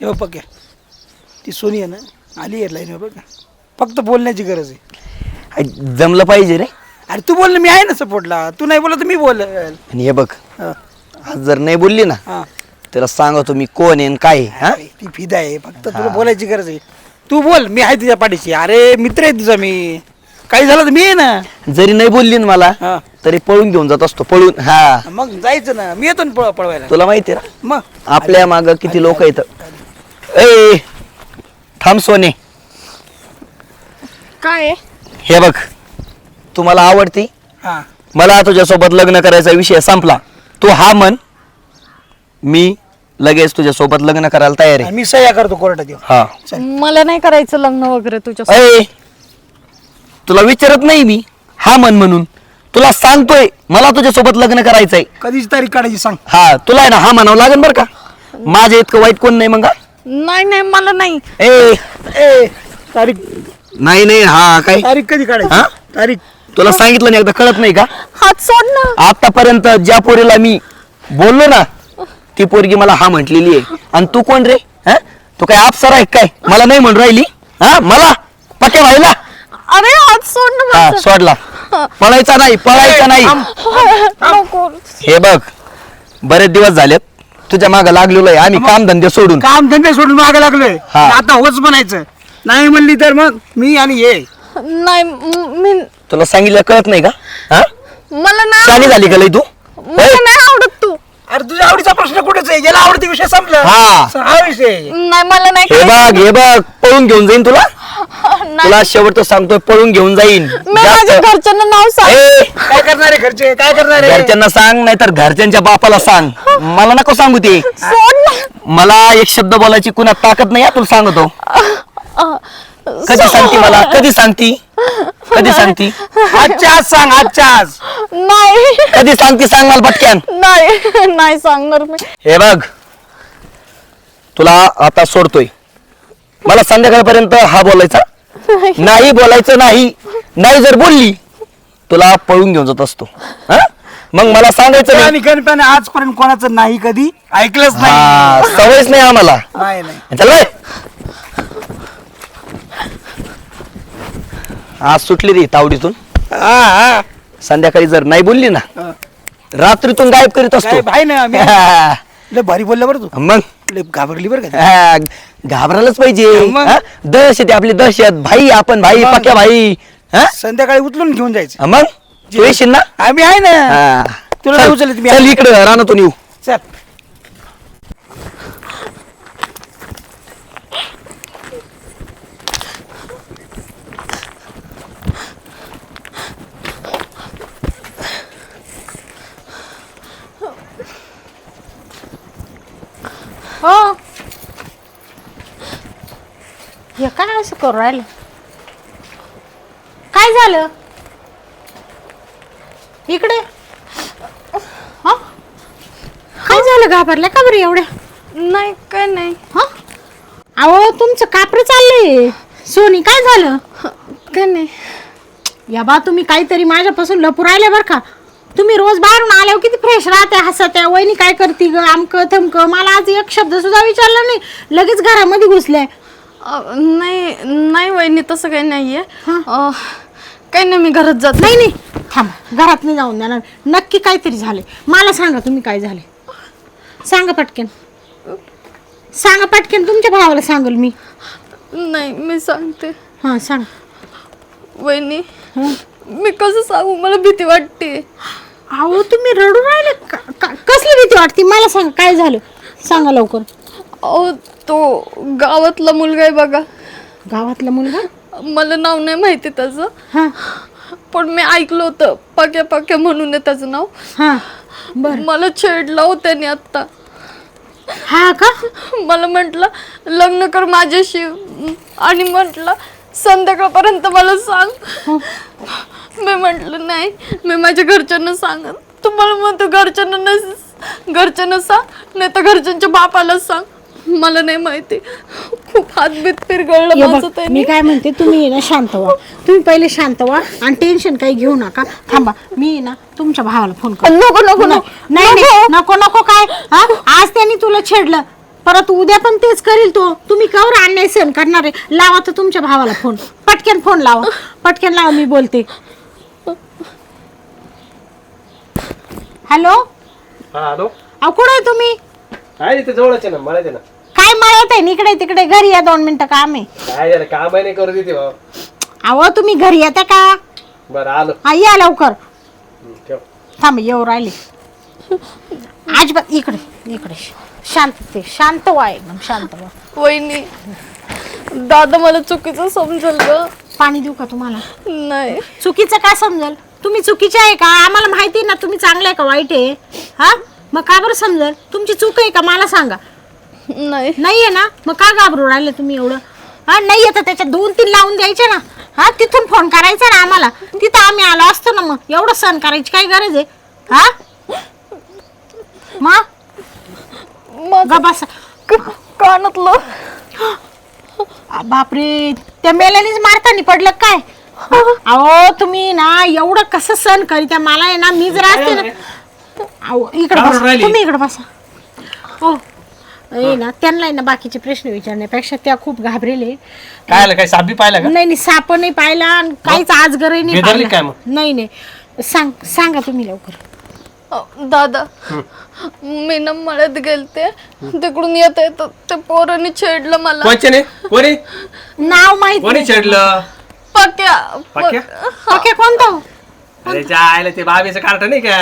हे बघ पक्या. ती सोनी आहे ना आली आहे लाईन बघ फक्त बोलण्याची गरज आहे. जमलं पाहिजे रे. अरे तू बोल ना मी आहे ना सपोर्टला तू नाही बोलला तर मी बोल आणि हे बघ आज जर नाही बोलली ना हा. त्याला सांगतो मी कोण आहे आणि काय आहे, हा? ती फिदा आहे. फक्त तुला बोलायची गरज आहे. तू बोल मी आहे तुझ्या पाठीशी. अरे मित्र आहे तुझा मी. काही झालं तर मी आहे ना. जरी नाही बोलली ना मला हा. तरी पळून घेऊन जात असतो पळून हा. मग जायचं ना. मी येतो ना पळ पळवायला. तुला माहिती आहे ना? मग. आपल्या माग किती लोक आहेत ए थांब सोने. काय आहे? हे बघ तू मला आवडती? हा. मला तुझ्यासोबत लग्न करायचा विषय संपला. तू हा म्हण मी लगेच तुझ्यासोबत लग्न करायला तयार आहे. मी सह्या करतो कोर्टात येऊन. हा. मला नाही करायचं लग्न वगैरे तुझ्या अय तुला विचारत नाही मी हा म्हण म्हणून. तुला सांगतोय मला तुझ्यासोबत लग्न करायचंय. कधीची तारीख काढायची सांग. हा तुला आहे ना हा म्हणावं लागेल बरं का? माझ्या इतकं वाईट कोण नाही मग. हा? नाही नाही मला नाही. ए ए तारीख. नाही नाही हा काय तारीख कधी हा? काढायची तारीख. तुला सांगितलं नाही एकदा कळत नाही का? हात सोड ना. आतापर्यंत ज्या पोरीला मी बोललो ना ती पोरगी मला हा म्हटलेली आहे. आणि तू कोण रे? हा? तू काय अप्सरा आहे काय? मला नाही म्हणून राहिली? हा? मला? पक्या व्हायला अरे हात सोड ना हा माझं. सोडला. पळायचा नाही पळायचा नाही. नको. हे बघ बरेच दिवस झालेत. तुझ्या मागे लागलेलो आहे. आम्ही काम धंदे सोडून. काम धंदे सोडून मागे लागलोय. हा. आता होच म्हणायचं. नाही म्हणली तर मग मी आणि ये. नाही म- मी तुला सांगितलं कळत नाही का? हा? मला नाही शाली झाली का लई तू? मला नाही आवडत. अरे तुझ्या आवडीचा प्रश्न कुठेच आहे? ज्याला आवडते विषय संपला. हा. हा विषय. नाही मला नाही हे. बघ हे बघ पळून घेऊन जाईन तुला? नाही. तुला शेवट सांगतोय पळून घेऊन जाईन. मी माझ्या जास्त- घरच्यांना नाव सांग. ए, काय करणार आहे खर्चे काय करणार आहे? घरच्यांना सांग नाहीतर घरच्यांच्या बापाला सांग. मला नको सांगू ते. सोड ना. मला एक शब्द बोलायची कुणा ताकद नाही हा, तुला सांगतो. कधी सांगती मला? कधी सांगती? कधी सांगती? आजच्या आज सांग आजच्या आज नाही. कधी सांगती सांग मला पटक्यान नाही नाही सांगणार मी. हे बघ तुला आता सोडतोय. मला संध्याकाळपर्यंत हा बोलायचा. नाही. बोलायचं नाही. नाही जर बोलली तुला पळून घेऊन जात असतो. हा? मग मला सांगायचं नाही. आणि गणप्याने आजपर्यंत कोणाचं नाही कधी? ऐकलंच हा, नाही सवयच नाही आम्हाला. नाही नाही. चल. आज सुटली ती तावडीतून. हा हा. संध्याकाळी जर नाही बोलली ना हा. रात्रीतून गायब करीत असतो गायब आहे ना, मी- हा. लय भारी बोलला बरं तू मग लय घाबरली बरं का हा, घाबरायलाच पाहिजे मग? हा? दहशत आहे आपली दहशत भाई आपण भाई मग? पक्या भाई हा? संध्याकाळी उचलून घेऊन जायचं मग तू येशील ना आम्ही आहे ना हा. तुला चल, नाही उचलत मी. चल इकडे रानातून येऊ चल हो हे काय असं करू राहिलं काय झालं इकडे हा काय झालं घाबरल्या का बरं एवढ्या नाही काय नाही हा अहो तुमचं कापरं चाललंय सोनी काय झालं काय नाही या बा तुम्ही काहीतरी माझ्यापासून लपू राहिले बरं का तुम्ही रोज बाहेरून आल्यावर किती फ्रेश राहते हसत्या वहिनी काय करते ग आमक थमक? मला आज एक शब्द सुद्धा विचारला नाही. लगेच घरामध्ये घुसले अ, नाही नाही वहिनी तसं काही नाहीये. हा. अ, काही नाही मी घरात जात. नाही नाही. थांबा. घरात नाही जाऊन देणार. नक्की काहीतरी झाले मला सांगा तुम्ही काय झाले सांगा पटकन. सांगा पटकन तुमच्या भावाला सांगल मी. नाही मी सांगते. हां सांग. वहिनी हं. मी कसं सांगू? मला भीती वाटते. अहो तुम्ही रडू राहिले? का- का- कसली भीती वाटते? मला सांगा काय झालं? सांगा लवकर. अहो तो गावातला मुलगा आहे बघा. गावातला मुलगा? मला नाव नाही माहिती त्याचं. हां. पण मी ऐकलं होतं पक्या पक्या म्हणून आहे त्याचं नाव. हां बर. मला छेडला हो त्याने आत्ता. हा का? मला म्हटलं लग्न कर माझ्याशी. आणि म्हटलं संध्याकाळपर्यंत मला सांग. मी म्हटलं नाही मी माझ्या घरच्यांना सांगत तुम्हाला म्हणतो घरच्यांना नस घरच्यांना सांग नाही तर घरच्यांच्या बापाला सांग. मला नाही माहिती. खूप हातबीत पिरगळलं हे माझं बघ, त्याने. मी काय म्हणते तुम्ही आहे ना शांत व्हा. तुम्ही पहिले शांत व्हा आणि टेन्शन काही घेऊ नका. थांबा मी आहे ना तुमच्या भावाला फोन कर नको नको नको. नाही नाही नको नको काय? हा? आज त्यांनी तुला छेडलं. परत उद्या पण तेच करील तो. तुम्ही कवर अन्याय सहन करणार आहे? लावा तर तुमच्या भावाला फोन पटकन फोन लावा. पटकन लावा मी बोलते. हॅलो? हा हॅलो. अहो कुठे आहे तुम्ही? काय इथे जवळच आहे ना मला दे ना. काय मळत आहे? इकडे तिकडे. घरी या दोन मिनिटं काम आहे. काय झालं काम नाही करू देते भाऊ. अहो तुम्ही घरी येता का? बरं आलो. हा या लवकर. हं, ठेव. थांब येऊ राहिले. अजिबात इकडे इकडे. शांत ते शांत व्हा एकदम शांत व्हा. वहिनी दादा मला चुकीचं समजल ग. पाणी देऊ का तुम्हाला? नाही. चुकीचं का समजल? तुम्ही चुकीचे आहे का? आम्हाला माहिती आहे ना तुम्ही चांगले आहे का वाईट आहे? हा? मग का बरं समजल? तुमची चूक आहे का? मला सांगा. नाही. नाही आहे ना? मग का घाबरू राहिले तुम्ही एवढं? हा नाही येतं त्याच्यात दोन तीन लावून द्यायचे ना. हा तिथून फोन करायचा ना आम्हाला. तिथं आम्ही आलो असतो ना मग. एवढं सण करायची काय गरज आहे? हा? मग? ग बसा. क- कानातलं. आ, बापरे त्या मेल्यानेच मारतानी पडलं काय? अहो तुम्ही ना एवढं कसं सण करीत्या मला आहे ना मी जर असते ना अहो इकडे बसा. राहिली? तुम्ही इकडे बसा. हो. ए ना त्यांना आहे ना बाकीचे प्रश्न विचारण्यापेक्षा त्या खूप घाबरेले. काय आलं काय साबी पाहिला का? नाही नाही साप नाही पाहिला आणि काहीच आजगरही नाही बेदरली पाहिला. काय मग? नाही नाही. सांग सांगा तुम्ही लवकर. अ, दादा मी ना मळ्यात गेलते. तिकडून येत येत ते पोरांनी छेडलं मला. कोणचे कोणी नाव माहीत कोणी चढलं पक्या पक्या? ओके कोणतं? अरे आयला ते बाबीचं कार्ट नाही का?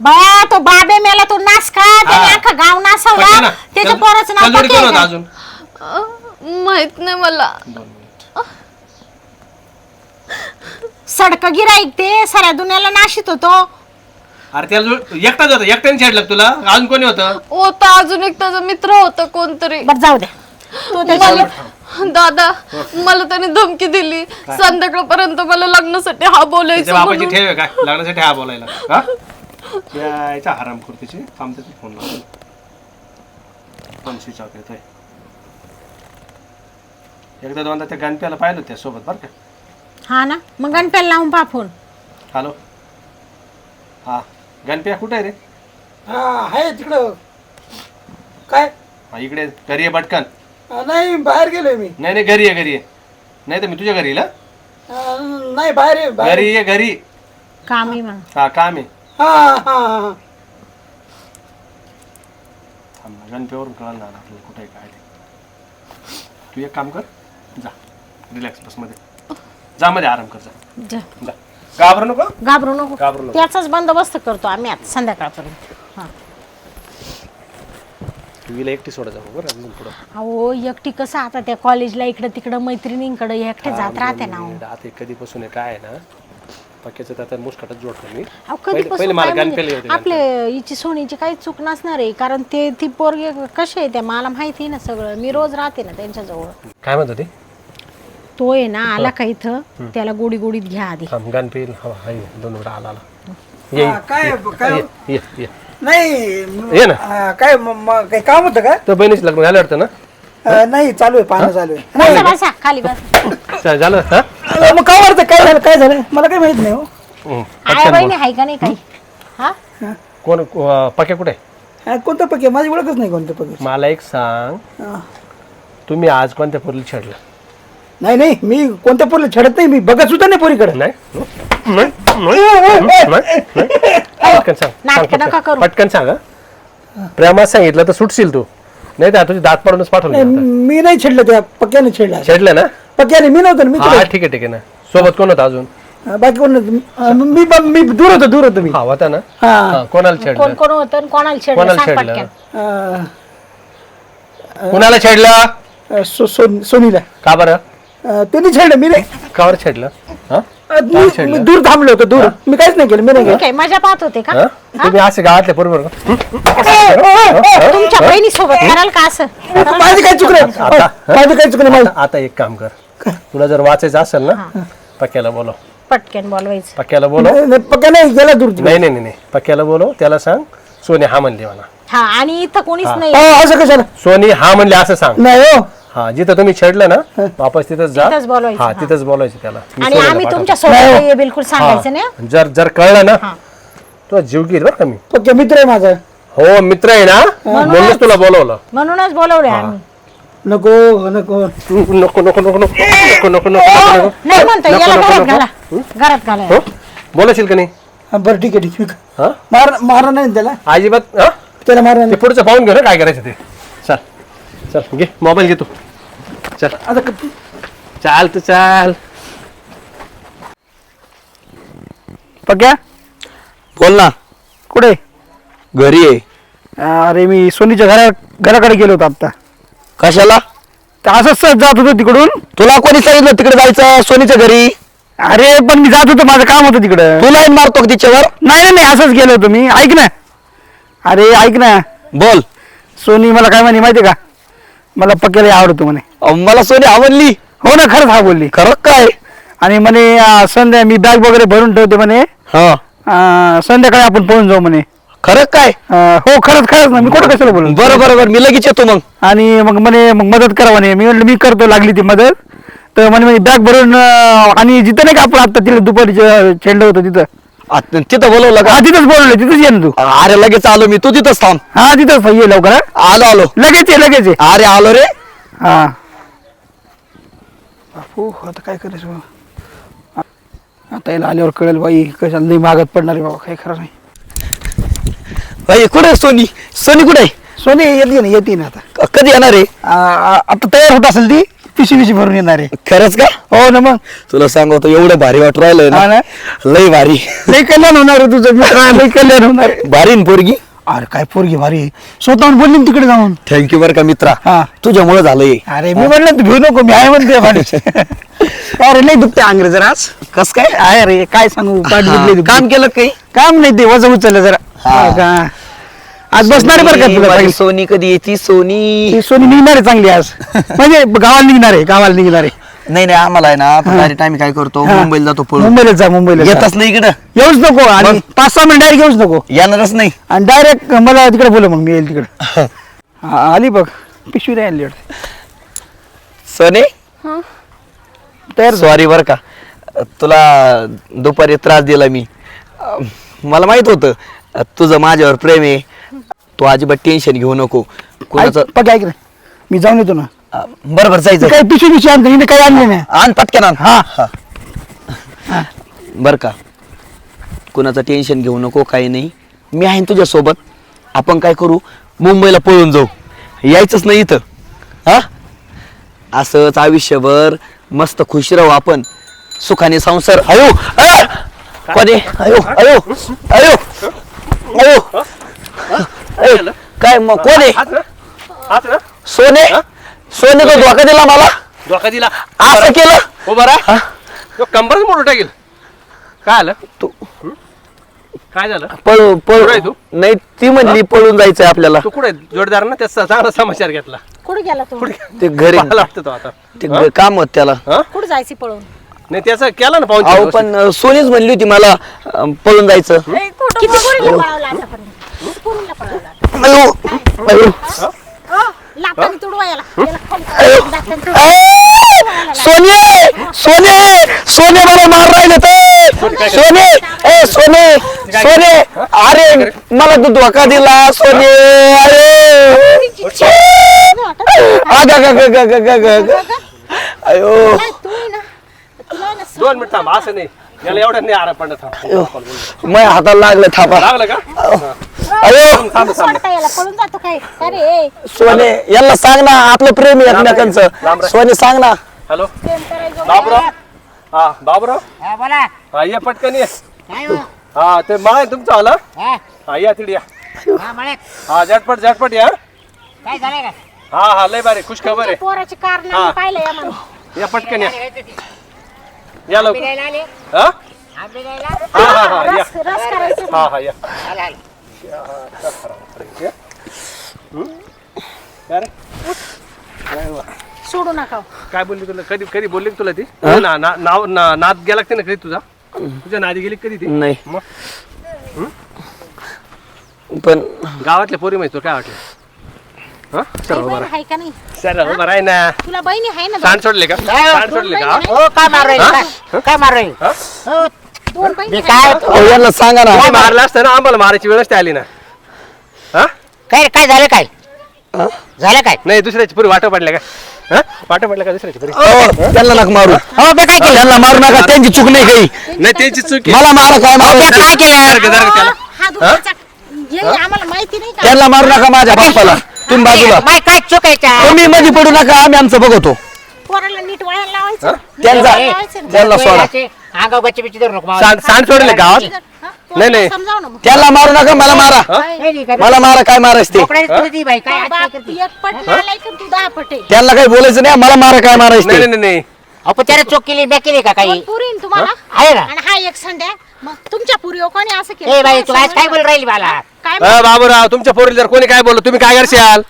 बया तो बाबे मेला तो नास का त्याने हा. अख्खा गाव पक्या नासवला ना. त्याच्या पोराचं नाव पक्या कोण होता? अजून. अ, माहीत नाही मला. सडक गिराईक ते साऱ्या दुनियाला नाशित होतो. अरे त्याला जो- एकटाच होता एकट्याने छेडलं का तुला? अजून कोणी होतं? होता अजून एक त्याचा मित्र होता कोणतरी. बर जाऊ द्या तो मला दादा मला त्याने धमकी दिली. संध्याकाळपर्यंत मला लग्नासाठी हा त्याच्या बोलायचं म्हणून. ठेव आहे काय लग्नासाठी हा बोलायला. हा? यायचा हराम खुर्तीची थांबते फोन लावतो. फोन स्विच ऑफ येतोय एकदा दोनदा त्या गणप्याला पाहिलं त्या सोबत बरं का? हा ना? मग गणप्याला लावून पा फोन. हॅलो? हा. गणप्या कुठे आहे रे? हा आहे तिकडं. काय? हा इकडे घरी आहे पटकन. अं, नाही बाहेर गेलोय मी. नाही नाही घरी आहे घरी आहे नाही तर मी तुझ्या घरी येईल हा? अं, नाही बाहेर आहे बाहेर घरी ये. घरी. काम आहे हा काम आहे हा हा हा थांब ना, गणप्यावरून कळलं ना आपल्याला कुठे आहे काय ते. तू एक काम कर जा रिलॅक्स बसमध्ये जा मध्ये आराम कर जा. जा. जा. घाबरू नको? घाबरू नको. घाबरू नको. त्याचाच बंदोबस्त करतो आम्ही आता संध्याकाळपर्यंत. हा. एकटी सोडा जाऊ बरं अजून पुढं. अहो एकटी कसं आता त्या कॉलेजला इकडं तिकडं मैत्रिणींकडे एकटे जात राहते ना अहो. आता कधीपासून आहे काय आहे ना पक्याचं तर आता मुस्काटच जोडतो मी. अहो पहिले- कधीपासून पहिले मला काय गणपेला म्हणजे आपले हिची सोनीची काही चूक नसणार आहे कारण ते ती पोरगे कसे आहे त्या मला माहिती आहे ना सगळं. मी रोज राहते ना त्यांच्याजवळ. काय म्हणत होती? तो आहे ना आला का इथं? त्याला गोडी गोडीत घ्या आधी. थांब गणपेल हा हाय दोन वेळा आला आला ये हा, काय काय? ये ये ये. नाही ये ना. हा, काय म- म- काही काम होतं का? तर बहिणीच लग्न झालं वाटतं ना? अं, नाही चालू आहे पाहणं चालू आहे. बसा बसा खाली बस. चा- झालं हा? मग काय वाटतं काय झालं काय झालं? मला काही माहीत नाही हो. आया बहिणी आहे का नाही काही? हा? कोण अं, पक्या कुठे? आहे? हा, कोणतं पक्के माझी ओळखच नाही कोणतं पक्के मला एक सांग. तुम्ही आज कोणत्या पोरीला छेडलं? नाही नाही मी कोणत्या पोरीला छडत नाही मी बघत सुद्धा नाही पोरीकडे. नाही. नाही नाही नाही? पटकन सांग सांग नाटकं नका पटकन. करू. पटकन सांग हं. प्रेमात सांगितलं तर सुटशील तू. नाही तर तुझी दात पाडूनच पाठवलं मी नाही छेडलं त्या पक्क्याने छेडला. छेडलं ना? पक्क्याने मी नव्हतं ना, मी हा ठीक आहे ठीक आहे ना. सोबत कोण होता अजून. बाकी कोण नव्हतं. अं, मी मी दूर होतो दूर होतो मी. हा होता ना? हा. हा, कोणाला कोण छेडलं? कोण होतं आणि कोणाला छेडलं? कोणाला सांग छेडलं? पटकन. अं, कुणाला छेडलं? अं, सो- सो- सोनीला. का बरं? अं, त्यांनी छेडलं मी नाही. कावर छेडलं? हा? अं, मी- मी दूर थांबलो होतो दूर. मी काहीच नाही केलं मी नाही आहे मजा पाहत होते का? हा? तुम्ही असे गावातले बरोबर? तुमच्या बहिणी सोबत कराल का असं? केलं माझी काही चुक नाही? आता- माझी काही चुक नाही माझी आता एक काम कर. तुला जर वाचायचं असेल ना पक्याला बोलव. पटकन बोलवायचं. पक्याला बोलव. नाही, नाही, पक्क्या नाही गेला दूर. नाही नाही नाही नाही. पक्याला बोलव त्याला सांग सोनी हा म्हणली मला. हा आणि इथं कोणीच नाही असं कशाला? सोनी हा म्हणले असं सांग. नाही हो. हा जिथं तुम्ही छेडलं ना वापस तिथंच जा. तिथंच बोलवायचं, हा. तिथंच बोलायचं त्याला. मी आणि सोनीला आम्ही पाठवतो. तुमच्यासोबत हे. बिलकुल सांगायचं नाही हा. जर जर कळलं ना तो जीव घेईल बरं का मी. मित्र आहे माझा. हो मित्र आहे ना? म्हणूनच तुला बोलवलं. म्हणूनच बोलवले आम्ही. नको नको. नको नको नको नको नको नको नको नाही म्हणतो नको, याला नको, घरात नको. घाला. घरात घाला हो? बोलाशील का नाही? हा, बरं ठीक आहे ठीक आहे. हा? मार मारा नाही ना त्याला? अजिबात हा? त्याला मारा ते नाही. पुढचं पाहून घे ना काय करायचं ते. चल चल घे मोबाईल घे तू. चल. आता क- चाल तू चाल. पक्या बोल ना. कुठे? घरी आहे. अरे मी सोनीच्या घरा घराकडे गेलो होतो आता कशाला? तर असंच सहज जात होतो तिकडून. तुला कोणी सांगितलं तिकडे जायचं सोनीच्या घरी? अरे पण मी जात होतो माझं काम होतं तिकडं. तू लाईन मारतो का तिच्यावर? नाही नाही, नाही असंच गेलो होतो मी. ऐक ना. अरे ऐक ना. बोल. सोनी मला काय म्हणे माहिती का? मला पक्याला आवडतो म्हणे. अहो, मला सोनी आवडली. हो ना खरंच हा बोलली खरं काय? आणि म्हणे अं, संध्या मी बॅग वगैरे भरून ठेवते म्हणे. हा. अं, संध्याकाळी आपण पळून जाऊ म्हणे. खरं काय? अं, हो खरंच खरंच ना. मी कुठं कशाला बोलू? बरं बरं बरं. मी लगेच येतो मग. आणि मग म्हणे मग मदत करा म्हणे. मी म्हटलं मी करतो लागली ती मदत. तर म्हणे म्हणे बॅग भरून अं, आणि जिथं नाही का आपण आता तिला दुपारी छेंड होतं तिथं. आता तिथं बोलवलं का? हा तिथंच बोलवलं. तिथंच ये ना तू. अरे लगेच आलो मी. तू तिथंच थांब. हा तिथंच ये लवकर हा. आलो आलो. लगेच ये लगेच ये. अरे आलो रे. हा. बापू आता काय करायचं? आता याला आल्यावर कळेल बाई कशाला लई मागत पडणार आहे बाबा काय खरं नाही. भाई कुठे आहे सोनी? सोनी कुठे आहे? सोने येते ना येते ना आता. क- कधी येणार आहे? आ, आ, आता तयार होत असेल ती पिशवी पिशवी भरून येणार आहे. खरंच का? हो ना मग. तुला सांगतो एवढं भारी वाटू राहिलं हा ना. ना? लय भारी. लई कल्याण होणार आहे तुझं लई कल्याण होणार आहे. भारी न पोरगी. अरे काय पोरगी भारी. आहे. स्वतःहून बोलली ना तिकडे जाऊन. थँक्यू बरं का मित्रा. हा. तुझ्यामुळे झालंय. अरे मी म्हणलं तू घेऊ नको मी आहे म्हणते अरे लई दुखते अंग्रेज जरा आज. कस काय? आहे रे काय सांगू? पाठ दुखली दुखली. काम केलं काही? काम नाही ते वजन उचललं जरा. हा. हो का? आज बसणार आहे बरं का तुला माझी पहिली. सोनी कधी येते? सोनी. ती सोनी निघणार आहे चांगली आज. म्हणजे गावाला निघणार आहे गावाला निघणार आहे. नाही नाही आम्हाला आहे ना डायरेक्ट आम्ही काय करतो हा. मुंबईला जातो पळून. मुंबईला जा मुंबईला जा. येतच नाही इकडं. येऊच नको आणि? पाच सहा मिनिट डायरेक्ट येऊच नको. येणारच नाही. आणि डायरेक्ट मला तिकडे बोल मग मी येईल तिकडे. हा, आली बघ. पिशवी नाही आणली वाटतं. सोने? तयार. सॉरी बर का. तुला दुपारी त्रास दिला मी. अं, मला माहीत होतं अं, तुझं माझ्यावर प्रेम आहे. तू अजिबात टेन्शन घेऊ नको. कुणाचं ऐक, पक्की ऐक ना मी जाऊन येतो ना. अं, बरं बरं जायचं काही पिशवी पिशवी आणतो हिने काही आणले नाही. आण पटकन आण. हा. बर का. कुणाचं टेन्शन घेऊ नको काही नाही. मी आहे ना तुझ्यासोबत. आपण काय करू? मुंबईला पळून जाऊ. यायचंच नाही इथं. हा? असंच आयुष्यभर मस्त खुश राहू आपण. सुखाने संसार. अयो! आ! कोणी? अयो अयो अयो! अयो! काय मग? कोण? आहे सोने? सोने तो धोका दिला मला? धोका दिला? असं केलं? हो? बरा तो कंबरच मोठं टाकेल. काय आलं? तू काय झालं? पळू पळू तू? नाही ती म्हणली पळून जायचंय आपल्याला. तू कुठे जोडदार ना? त्याचा चांगला समाचार घेतला. कुठे गेला तू? ते घरी. मला वाटतं तो आता. ते काम होत त्याला. हा? कुठे जायची पळून? नाही त्याचं केलं ना पाहून पण सोनीच म्हणली होती मला पळून जायचं. किती? सोने! सोने! सोने मला मार राहिले तर! सोने ए सोने! सोने! अरे मला तू धोका दिला सोने! अरे अग अयो! दोन मिनिट थांब असं नाही. याला एवढं नाही आरा पडत थांब. माझ्या हाताला लागलं थांबा लागलं का? अयो! थांब थांब सोडता याला पळून जातो काय? अरे! सोने यांना सांग ना आपलं प्रेम आहे एकमेकांचं. सोने सांग ना. हॅलो? प्रेम करायचं बाबूराव? हा बाबूराव? हा बोला. हा ये पटकन ये. काय हो? हा ते मला तुमचं आलं? हा? हा या तिकडे या. हा. हा झटपट झटपट या. काय झालंय का? हा हा लय बारे खुश खबर आहे. पोराचे हा. पाहिलं या म्हणून या पटकन या. या लवकर. आले. हा? आंबे द्यायला हा हा हा या. रस रस करायचं. हा हा या. आला, आला. सोडू नका काय बोलली तुला? कधी कधी बोलली का तुला ती? ना ना- नाव ना- नाद गेला का ना कधी तुझा? तुझ्या नादी गेली का कधी ती? नाही. मग? पण गावातल्या पोरी माहिती तुला काय वाटलं? हा? बहीण आहे का नाही? सर उभा राही ना. तुला बहिणी आहे ना सांड सोडले का? सांड सोडले का? हो काय मारू राहिले काय- काय मारू राहिले हा? हो, दोन मी. काय अहो, यांना सांगा ना. तुम्ही मारला असतं ना आम्हाला मारायची वेळच ते आली ना. हा? काय काय झालं काय? झालं काय? नाही दुसऱ्याची पुरी वाटा पडल्या का? हा? वाटा पडल्या का दुसऱ्याची पुरी? अहो, त्यांना नका मारू. हो? काय केलं. त्यांना मारू नका. त्यांची चूक नाही काही. नाही त्यांची चूक आहे. मला मारा काय? मारू. काय केलं? जरा त्याला. हा दुपारचा हे आम्हाला माहिती नाही का? त्यांना मारू नका माझ्या बापाला. तुम्ही बाजूला. माय काय चूक आहे त्या? तुम्ही मध्ये पडू नका. आम्ही आमचं बघतो. पोराला नीट वळण लावायचं. त्यांचा त्यांना सोडा. बच्चे धरू नको. सांड सांड सोडले गावात? हा? नाही, नाही. पोराला समजाव ना मग. त्यांना मारू नका मला मारा. नाही, नाही, काय- मला मारा काय मारायचं ते? बोकडाने तुला दी बाई, काय तो आज काय बाप करते? एक पट लालाय का तू दहा पट? आहे त्यांना काही बोलायचं नाही मला मारा काय मारायचं नाही ते नाही नाही. अहो, पण त्याने चूक केली मी केली का काही? दोन पुरी ना तुम्हाला? आहे ना? आणि हा एक मग तुमच्या पुरी कोणी असं केलं? ए बाई तू तुम्हाला आज काय बोल राहिली मला काय अ, बाबूराव तुमच्या पोरीला जर कोणी काय बोललो तुम्ही काय करशाल?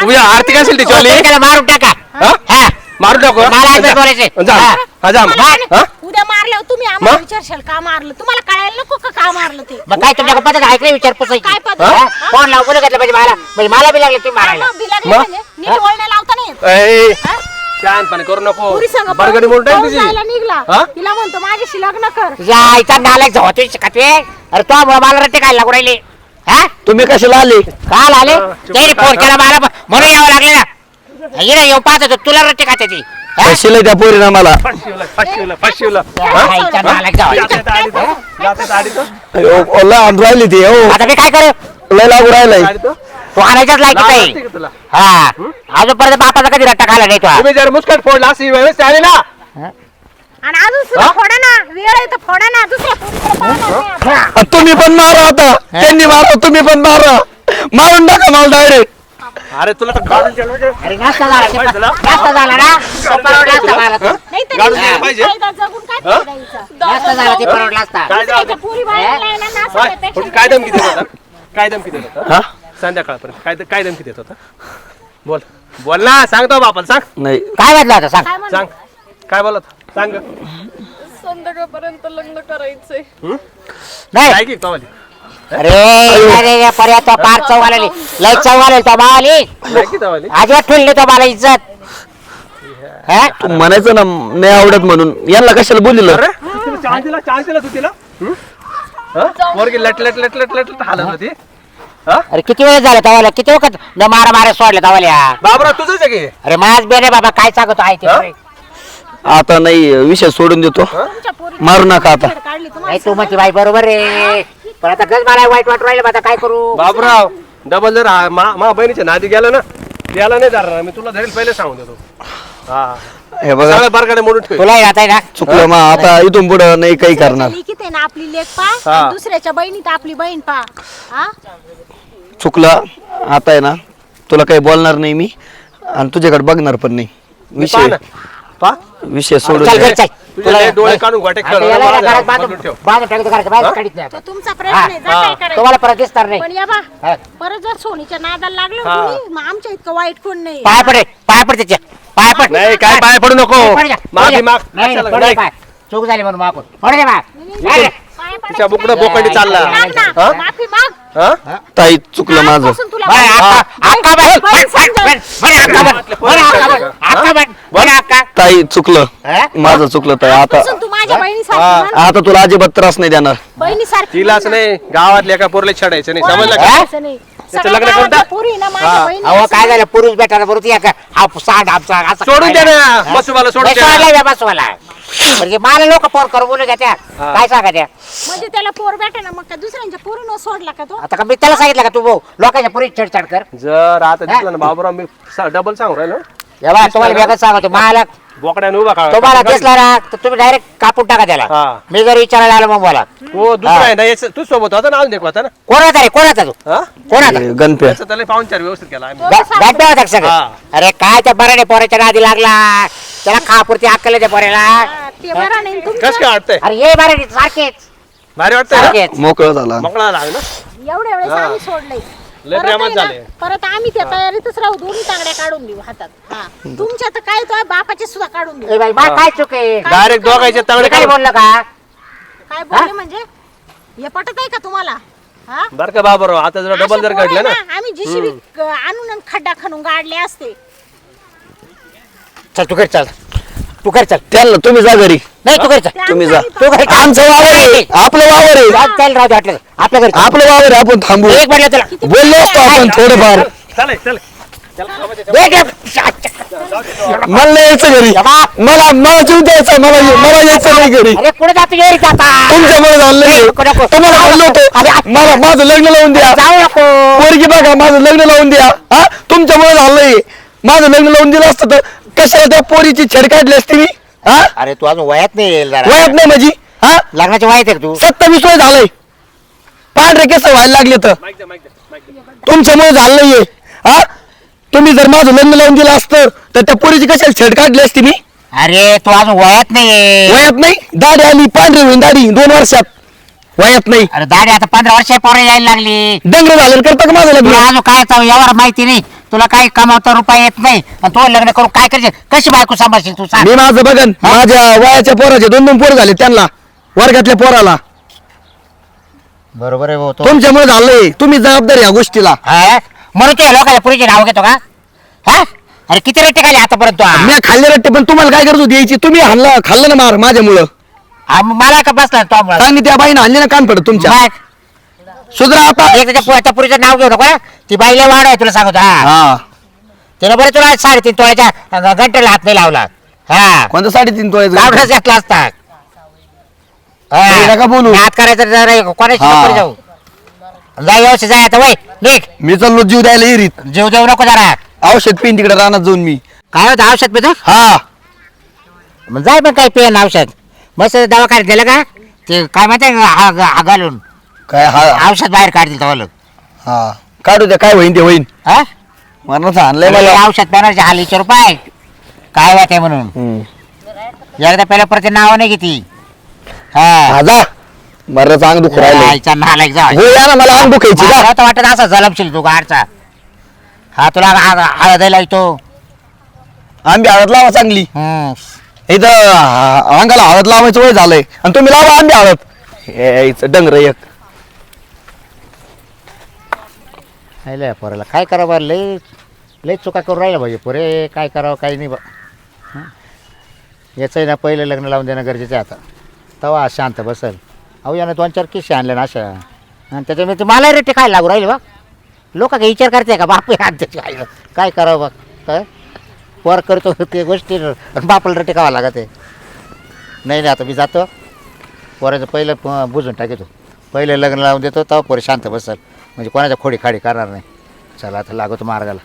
तुम्ही आरती असेल तिच्यावाली त्याला मारून टाका. हा? हा? मारू टाकू मला आज जा. बोलायचंय. जा हा. हा जा मग. तुम्हाला हा? उद्या मारल्यावर तुम्ही आम्हाला मग? विचारशाल का मारलं तुम्हाला कळायला नको का का मारलं ते मग काय तुमच्या पद्धत ऐकलं विचारपूस काय पद्धत? हा? हा? फोन लावून बोलू घेतलं म्हणजे मला म्हणजे मला बी लागले तुम्ही मारायला मग बिलाग मग? म्हणजे नीट वळणे लावता नाही येत. ए, हा? शहाणपणी करू नको पुरी संग बरगडी तुझी निघला हा? तिला म्हणतो माझ्याशी लग्न कर तुझ्या आईचा नालायक जाऊ शिकते अरे तो मला रट्टे काय लागू राहिले हा तुम्ही कशाला आले काल आले चुप कर. फोन केला मला म्हणून यावं लागले ना हिरा येऊ पाहत होतो तुला रट्टे का त्याची हा? त्या पोरीना मला नालायक आडी तो अयो, राहिली हो. आता मी काय करू? लय लागू राहिलाय. तो आणायच्याच लायकीच आहे तुला? हा. अजूनपर्यंत बापाचा कधी रट्टा खाला नाही तो तुम्ही जर मुस्कट फोडला अशी वेळेस आली ना आणि अजून सुद्धा फोडा ना वेळ आहे तर फोडा ना दुसऱ्या पोरीकडे पाहणार नाही आता. आणि तुम्ही पण मारा आता. त्यांनी मारा तुम्ही पण मारा. मारून टाका मला डायरेक्ट अरे तुला तर गाडून होतं. अरे नाश्ता झाला? नाश्ता झाला ना? नाश्ता झाला तो. गाडून पाहिजे. फायदा जगून काय फायदा हिचा? नाश्ता झाला ते परवडला असता काय दुसऱ्याच्या? पोरी काय धमकी देत होता? काय धमकी देत होता? हा? संध्याकाळपर्यंत. काय काय धमकी देत होता? बोल. बोल ना सांगतो बापाला सांग. नाही. काय वाटलं आता सांग. काय म्हणतो? सांग. काय बोलत सांग संध्याकाळपर्यंत लग्न करायचंय. नाही. काय की कवाली. अरे अरे पर्यंत पार चौघाला लय चौघाला तो मावाली काय की कवाली अजिबात ठेवली तो मला इज्जत. हा? तू म्हणायचं ना नाही आवडत म्हणून. यांना कशाला बोलिलं अरे? तू तिला चान्स दिला चान्स दिला तू तिला? हं? हं? पोरगी लट लट लट लट लट लट हालत होती. हा? अरे किती वेळ झाला तवाला किती वखत न मारा मारा सोडलं तवाल्या? बाबरा तुझंच आहे की? अरे माझ बेने बाबा. काय सांगतो आहे ते हा? आता नाही विषय सोडून देतो. मारू नका आता. काढली तुम्हाला नाही तू म्हणते बाई बरोबर रे पण आता गज मला वाईट वाटू राहिलं आता काय करू? बाबराव डबल जर हा- मा मा बहिणीच्या नादी गेला ना याला नाही धरणार मी तुला धरेल पहिले सांगून देतो. हा. हे बघा. सगळं बारकाडे मोडून ठेव. तुला आता ना? चुकलं मा आता इथून पुढे नाही काही करणार. लिखित आहे ना आपली लेख पा हा. दुसऱ्याच्या बहिणीत आपली बहीण पा हा? चुकलं आता आहे ना तुला काही बोलणार नाही मी आणि तुझ्याकडे बघणार पण नाही. पहा विषय ना पहा विषय सोडून चल चल. तुझे लय डोळे काढून गोटे आता खेळ याला घरात बाजून ठेव. घराच्या बाहेर काढीत नाही तो आता. तुमचा प्रश्न आहे जा हा. काय करायचं? तुम्हाला परत दिसणार नाही. पण या बा हा. परत जर सोनीच्या नादाला लागलं हा. तुम्ही मग आमच्या इतकं वाईट कोण नाही. पाय पडे पाय पड त्याच्या. पाय पड. नाही काय पाय पडू नको. पड जा, पड माफी जा. माग. नाही कशाला? पड जा नाही. पाय. चूक झाली म्हणून मागून. पड दे माग नाही रे. पाय पडायचं तिच्या बुकडं नाही. बोकंडी चालला. माग ना, हा? माफी माग. हा? ताई चुकलं माझं. आजपासून तुला बाय. ताई चुकलं. हा? माझं चुकलं ताई आता तू माझ्या हा. आता तुला अजिबात त्रास नाही देणार. बहिणीसारखी तिलाच नाही गावातल्या एका पोरले छडायचं नाही समजलं का? सगळ्या लग्न करून गावातल्या टाक. पोरी ना माझ्या हा. बहिणी अहो काय झालं? पुरुष भेटायला बरोबर या का? हा सांड आमचा असं सोडून दे ना हा? बसवाला सोडून नाही दे ना. सोडलंय बा बसवाला. म्हणजे मला लोक फोन करून बोलू द्या त्या. हा. काय सांगा त्या? म्हणजे त्याला पोर भेटे ना मग का दुसऱ्यांच्या पोरीनं सोडला का तो? आता का मी त्याला सांगितलं का तू भाऊ? लोकांच्या पुरी छेडछाड कर. जर आता दिसलं ना बाबूराव मी डबल सांगू राहिलो. या बा तुम्हाला वेगळं सांगतो मला बोकड्याने उभा का तुम्हाला दिसला ना तर तुम्ही डायरेक्ट कापून टाका त्याला. हा. मी जर विचारायला आलो मग बोला. हो दुसरा आहे ना याचं- तू सोबत होता ना अजून एक होता ना? कोणाचा रे कोणाचा तू? हा? कोणाचा? हे गणप्या त्याचं त्याला पाहुणचार व्यवस्थित केला आम्ही. होता सगळं. हा. अरे काय त्या बराने पोराच्या नादी लागला? त्याला खापुरती अक्कल त्या पोऱ्याला हा, ते बरं नाही तुमचं? कस काय वाटतंय? अरे ये बराने सारखेच. भारी वाटतंय ना? सारखेच. मोकळं झाला. मोकळा लाग ना? एवढ्या वेळेस हा. आम्ही सोडलंय. लय परत प्रेमात आहे ना, झाले. परत आम्ही त्या तयारीतच राहू दोन्ही तांगड्या काढून देऊ हातात. हा. तुमच्या तर काय तो बापाचे सुद्धा काढून देऊ. ए बाई बा काय चुक आहे? डायरेक्ट मी तगडे काय काढून बोललो का? काय बोलले म्हणजे? हे पटत आहे का तुम्हाला? हा? बर का बाबूराव आता जर डबल जर आहे ना. आम्ही जीसीबी आणून आणि खड्डा खणून गाडले असते. चल तू कर चल. तू कर चल. त्यांना तुम्ही जा घरी. नाही तू कर चल. तुम्ही जा. तू घरी चल. आमचं वावर आहे. आपलं वावर आहे. चल, चल राहू दे आपल्या घरी. चल. आपलं वावर आहे आपण थांबू. एक म्हटलं तुला बोललो असतो आपण थोडंफार. चालेल चल एक- एक- मला नाही यायचं घरी. मला मला जीव द्यायचा मला मला यायचं नाही घरी. अरे कुठे जातो? येरी जाता तुमच्यामुळे झालं. नको, नको. तुम्हाला बोललो होतो. मला माझं लग्न लावून द्या. जाऊ नको. पोरगी बघा माझं लग्न लावून द्या. हा? तुमच्यामुळे झालंय माझं लग्न लावून दिलं असतं तर कशाला त्या पोरीची छेड काढली असती मी? हा? अरे तू अजून वयात नाही येईल जरा. वयात नाही माझी. हा? लग्नाच्या वयात आहे का तू? सत्तावीस वय झालंय. पांढरे केस व्हायला लागले तर. तुमच्यामुळे झालं नाहीये. हा? तुम्ही जर माझं लग्न लावून दिलं असतं तर त्या पोरीची कशाला छेड काढली असती मी? अरे तू अजून वयात नाही. वयात नाही? दाढी आली पांढरी होईन दाढी दोन वर्षात. वयात नाही. अरे दाढी आता पंधरा वर्ष पोरं यायला लागली. डंगर झालं करता का माझं तुला लग्न अजून काय चाव यावर माहिती नाही. तुला काही कमावता रुपये येत नाही. आणि तो लग्न करून काय करायचं कशी बायको सांभाळशील तू? सांग. मी माझं बघन. माझ्या वयाच्या पोराचे दोन दोन पोर झाले त्यांना वर्गातल्या पोराला. बरोबर आहे भाऊ तो. तुमच्यामुळे झालंय. तुम्ही जबाबदार या गोष्टीला. हा? म्हणून तुझ्या लोकांच्या पुरीचे नाव घेतो का? हा? अरे किती रेट खाली आतापर्यंत तू? मी खाल्ले रट्टे पण तुम्हाला काय गरज होती? यायची तुम्ही हाणला खाल्लं ना मार माझ्यामुळं. आ, मला का बसला तो मुळात? त्या बाईनं आणली ना कान पडत तुमच्या. मग? सुधरा आता एक त्याच्या त्या पुरीचं नाव घेऊ नको? ती बाईला वाढ आहे तुला सांगतो हा. हा. तिने बरं तुला साडेतीन तोळ्याच्या घंटेला हात नाही लावला. हा. कोणतं साडेतीन गावठाच तोळ्याचं घातला असता. हे. नका बोलू. हात करायचं नाही, कोणाची हा. नको जाऊ. जाय व्यवस्थित जाय आता वय निघ. मी चाललो जीव द्यायला एरीत जीव देऊ नको जरा. औषध पिन तिकडे रानात जाऊन मी. काय होतं औषध पितो? हा. मग जाय पण काय पेन औषध. मस्त दवाखान्यात दिलं का? ते काय माहिती घालून. काय हा? औषध बाहेर काढतील तेव्हा हा. काढू द्या काय होईन ते होईन. हा? मरणाचं आणलंय मला. औषध पेनाचे हालीचे रुपये काय वाटते म्हणून. हम्म. एकदा पहिल्या परत नाव नाही किती हा. हा जा. मरणाचं अंग दुख राहिलं आईचा नालायक जा. हो या ना मला अंग दुखायची मला वाटत असं जलमशील तू गाडचा. हा तुला हळद येतो आंबी हळद लावा चांगली. इथं आ- अंगाला हळद लावायचं वय झालंय. आणि तुम्ही लावा आंबी हळद. हे इथं डंगर एक. नाही लय पोराला. काय करावं बरं लय लय चुका करून राहिलं पाहिजे पोरे. काय करावं काही नाही बा. हं? याचं आहे ना पहिलं लग्न लावून देणं गरजेचं आहे आता. तवा शांत बसल. अहो यानं दोन चार किस्से आणले ना अशा. आणि त्याच्यामुळे ते मला रेटे काय लागू राहिले बा. लोक काही विचार करते का? बाप त्याची काय काय करावं बा? काय? पोर करतो ते गोष्टी आणि बापाला रेटे खावा लागत आहे. नाही नाही आता मी जातो. पोराचं पहिलं प- बुजून टाकतो. पहिले लग्न लावून देतो तेव्हा पोरे शांत बसल. म्हणजे कोणाच्या खोडी खाडी करणार नाही. चला आता लागतो मार्गाला.